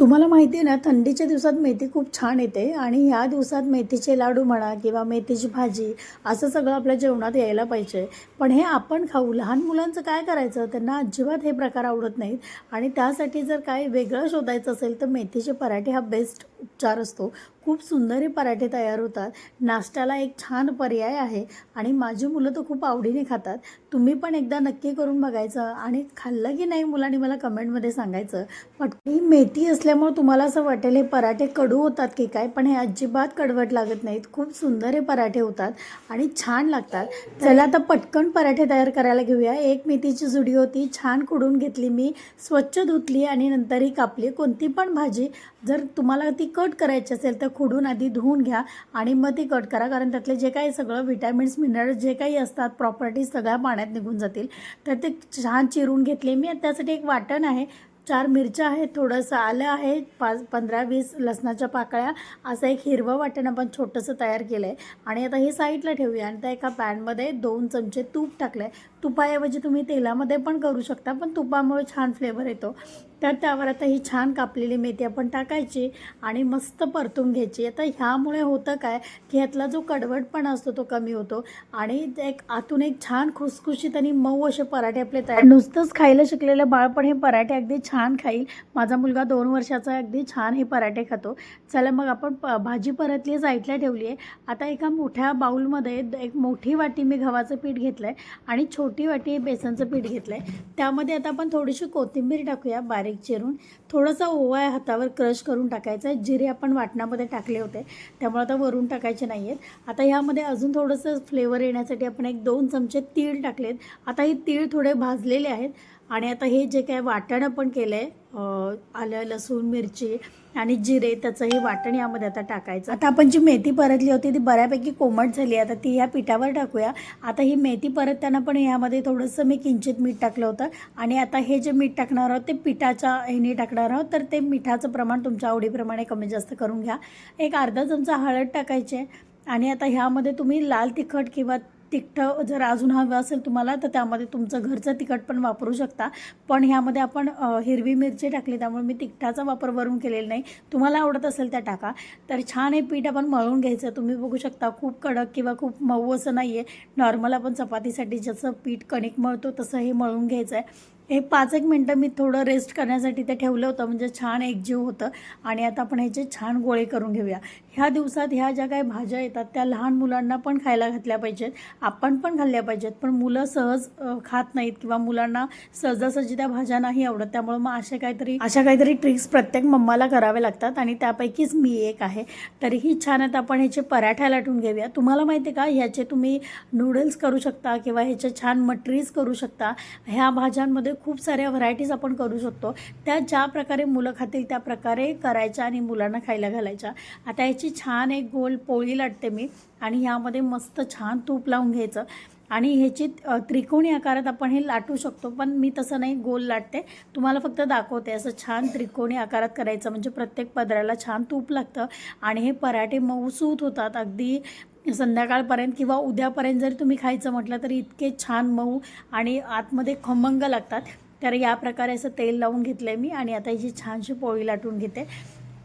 तुम्हाला माहिती आहे ना थंडीच्या दिवसात मेथी खूप छान येते आणि ह्या दिवसात मेथीचे लाडू म्हणा किंवा मेथीची भाजी असं सगळं आपल्या जेवणात यायला पाहिजे. पण हे आपण खाऊ लहान मुलांचं काय करायचं? त्यांना अजिबात हे प्रकार आवडत नाहीत. आणि त्यासाठी जर काय वेगळं शोधायचं असेल तर मेथीचे पराठे हा बेस्ट उपचार असतो. खूप सुंदर हे पराठे तयार होतात. नाश्त्याला एक छान पर्याय आहे आणि माझी मुलं तर खूप आवडीने खातात. तुम्ही पण एकदा नक्की करून बघायचं आणि खाल्लं की नाही मुलांनी मला कमेंटमध्ये सांगायचं. पण मेथी असल्यामुळे तुम्हाला असं वाटेल हे पराठे कडू होतात की काय पण हे अजिबात कडवट लागत नाहीत. खूप सुंदर हे पराठे होतात आणि छान लागतात. चला आता पटकन पराठे तयार करायला घेऊया. एक मेथीची जुडी होती. छान कुडून घेतली मी. स्वच्छ धुतली आणि नंतर ही कापली. कोणती पण भाजी जर तुम्हाला ती कट करायची असेल तर खुडून आधी धुवून घ्या आणि मग ती कट करा. कारण त्यातले जे काही सगळं विटॅमिन्स मिनरल्स जे काही असतात प्रॉपर्टीज सगळ्या पाण्यात निघून जातील. तर ते छान चिरून घेतले. मी त्यासाठी एक वाटण आहे. चार मिरच्या आहेत थोडंसं आलं आहे पाच पंधरा वीस लसणाच्या पाकळ्या. असं एक हिरवं वाटण आपण छोटंसं तयार केलं आहे आणि आता हे साईडला ठेवूया. आणि त्या एका पॅनमध्ये दोन चमचे तूप टाकलं आहे तुपाऐवजी तुम्ही तेलामध्ये पण करू शकता पण तुपामुळे छान फ्लेवर येतो. तर त्यावर आता ही छान कापलेली मेथी आपण टाकायची आणि मस्त परतून घ्यायची. आता ह्यामुळे होतं काय की ह्यातला जो कडवटपणा असतो तो कमी होतो आणि ते एक आतून एक छान खुसखुशीत आणि मऊ असे पराठे आपले तयार नुसतंच खायला शिकलेलं बाळ पण हे पराठे अगदी छान खाईल. माझा मुलगा दोन वर्षाचा अगदी छान हे पराठे खातो. चला मग आपण प भाजी परतली साईडला ठेवली आहे. आता एका मोठ्या बाऊलमध्ये एक मोठी वाटी मी गव्हाचं पीठ घेतलं आहे आणि छोटी छोटी वाटी बेसनचं पीठ घेतलं आहे त्यामध्ये आता आपण थोडीशी कोथिंबीर टाकूया बारीक चिरून. थोडासा ओवा हातावर क्रश करून टाकायचा आहे. जिरे आपण वाटणामध्ये टाकले होते. त्यामुळे आता वरून टाकायचे नाही आहेत आता ह्यामध्ये अजून थोडंसं फ्लेवर येण्यासाठी आपण एक दोन चमचे तीळ टाकलेत. आता हे तीळ थोडे भाजलेले आहेत. आणि आता हे जे काय वाटण आपण केलं आहे आलं लसूण मिरची आणि जिरे त्याचं हे वाटण यामध्ये आता टाकायचं. आता आपण जी मेथी परतली होती ती बऱ्यापैकी कोमट झाली आता ती ह्या पिठावर टाकूया. आता ही मेथी परतताना पण यामध्ये थोडंसं मी किंचित मीठ टाकलं होतं. आणि आता हे जे मीठ टाकणार आहोत ते पिठाच्या ह्याने टाकणार आहोत. तर ते मिठाचं प्रमाण तुमच्या आवडीप्रमाणे कमी जास्त करून घ्या. एक अर्धा चमचा हळद टाकायचे आणि आता ह्यामध्ये तुम्ही लाल तिखट किंवा तिखट जर अजून हवं असेल तुम्हाला तर त्यामध्ये तुमचं घरचं तिखट पण वापरू शकता. पण ह्यामध्ये आपण हिरवी मिरची टाकली त्यामुळे मी तिखटाचा वापर वरून केलेला नाही. तुम्हाला आवडत असेल त्या टाका. तर छान हे पीठ आपण मळून घ्यायचं. तुम्ही बघू शकता खूप कडक किंवा खूप मऊ असं नाही आहे नॉर्मल आपण चपातीसाठी जसं पीठ कणिक मळतो तसं हे मळून घ्यायचं आहे हे पाच एक मिनटं मी थोडं रेस्ट करण्यासाठी ते ठेवलं होतं म्हणजे छान एकजीव होतं. आणि आता आपण ह्याचे छान गोळे करून घेऊया. ह्या दिवसात ह्या ज्या काही भाज्या येतात त्या लहान मुलांना पण खायला घातल्या पाहिजेत. आपण पण खाल्ल्या पाहिजेत पण मुलं सहज खात नाहीत किंवा मुलांना सहजासहजी त्या भाज्या नाही आवडत. त्यामुळे मग अशा काहीतरी अशा काहीतरी ट्रिक्स प्रत्येक मम्माला कराव्या लागतात आणि त्यापैकीच मी एक आहे. तरीही छान आता आपण ह्याचे पराठ्या लाटून घेऊया. तुम्हाला माहिती आहे का ह्याचे तुम्ही नूडल्स करू शकता किंवा ह्याचे छान मटरीज करू शकता. ह्या भाज्यांमध्ये खूप साऱ्या व्हरायटीज आपण करू शकतो. त्या ज्या प्रकारे मुलं खातील त्या प्रकारे करायच्या आणि मुलांना खायला घालायच्या. आता याची छान एक गोल पोळी लाटते मी आणि ह्यामध्ये मस्त छान तूप लावून घ्यायचं. आणि ह्याची त्रिकोणी आकारात आपण हे लाटू शकतो पण मी तसं नाही गोल लाटते. तुम्हाला फक्त दाखवते असं छान त्रिकोणी आकारात करायचं. म्हणजे प्रत्येक पदराला छान तूप लागतं आणि हे पराठे मऊसूत होतात. अगदी संध्याकाळपर्यंत किंवा उद्यापर्यंत जर तुम्ही खायचं म्हटलं तर इतके छान मऊ आणि आतमध्ये खमंग लागतात. तर या प्रकारे असं तेल लावून घेतलं आहे मी आणि आता ही छानशी पोळी लाटून घेते.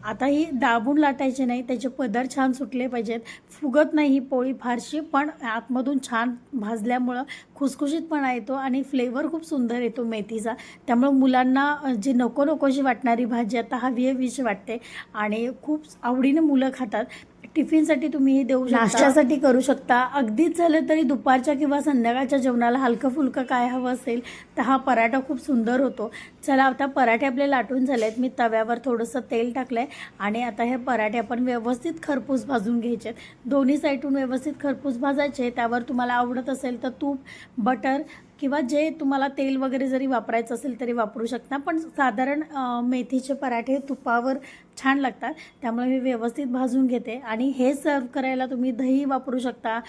आता ही दाबून लाटायची नाही त्याचे पदर छान सुटले पाहिजेत. फुगत नाही ही पोळी फारशी पण आतमधून छान भाजल्यामुळं खुसखुशीतपणा येतो आणि फ्लेवर खूप सुंदर येतो मेथीचा. त्यामुळं मुलांना जी नको नकोशी वाटणारी भाजी आता हवी हवीशी वाटते आणि खूप आवडीने मुलं खातात. टिफिनसाठी तुम्ही हे देऊ शकता. नाश्त्यासाठी करू शकता. अगदीच झालं तरी दुपारच्या किंवा संध्याकाळच्या जेवणाला हलकं फुलकं काय हवं असेल तर हा पराठा खूप सुंदर होतो. चला आता पराठे आपले लाटून झाले आहेत मी तव्यावर थोडंसं तेल टाकलं आहे आणि आता हे पराठे आपण व्यवस्थित खरपूस भाजून घ्यायचे आहेत. दोन्ही साईडून व्यवस्थित खरपूस भाजायचे त्यावर तुम्हाला आवडत असेल तर तूप बटर किंवा जे तुम्हाला तेल वगैरे जरी वापरायचं असेल तरी वापरू शकता पण साधारण मेथीचे पराठे तुपावर छान लागतात. त्यामुळे मी व्यवस्थित भाजून घेते. आणि हे सर्व करायला तुम्ही दही वापरू शकता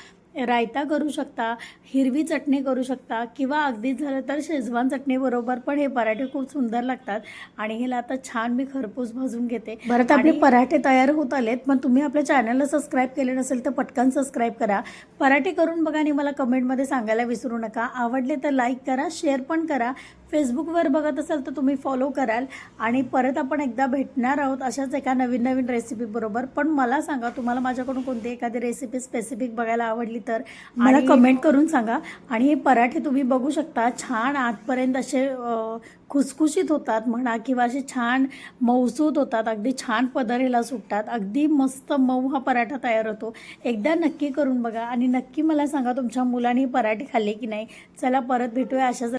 रायता करू शकता हिरवी चटणी करू शकता किंवा अगदी झालं तर शेजवान चटणीबरोबर पण हे पराठे खूप सुंदर लागतात आणि ह्याला आता छान मी खरपूस भाजून घेते. बरं आपले पराठे तयार होत आलेत पण तुम्ही आपल्या चॅनलला सबस्क्राईब केले नसेल तर पटकन सबस्क्राईब करा. पराठे करून बघा आणि मला कमेंटमध्ये सांगायला विसरू नका. आवडले तर लाईक करा शेअर पण करा. फेसबुकवर बघत असाल तर तुम्ही फॉलो कराल. आणि परत आपण एकदा भेटणार आहोत अशाच एका नवीन नवीन रेसिपीबरोबर पण मला सांगा तुम्हाला माझ्याकडून कोणती एखादी रेसिपी स्पेसिफिक बघायला आवडली तर? मला कमेंट करून सांगा. आणि हे पराठे तुम्ही बघू शकता. छान आतपर्यंत असे खुसखुशीत होतात म्हणा किंवा असे छान मऊसूत होतात. अगदी छान पदरेला सुटतात. अगदी मस्त मऊ हा पराठा तयार होतो. एकदा नक्की करून बघा. आणि नक्की मला सांगा तुमच्या मुलांनी पराठे खाल्ले की नाही. चला परत भेटूया अशाच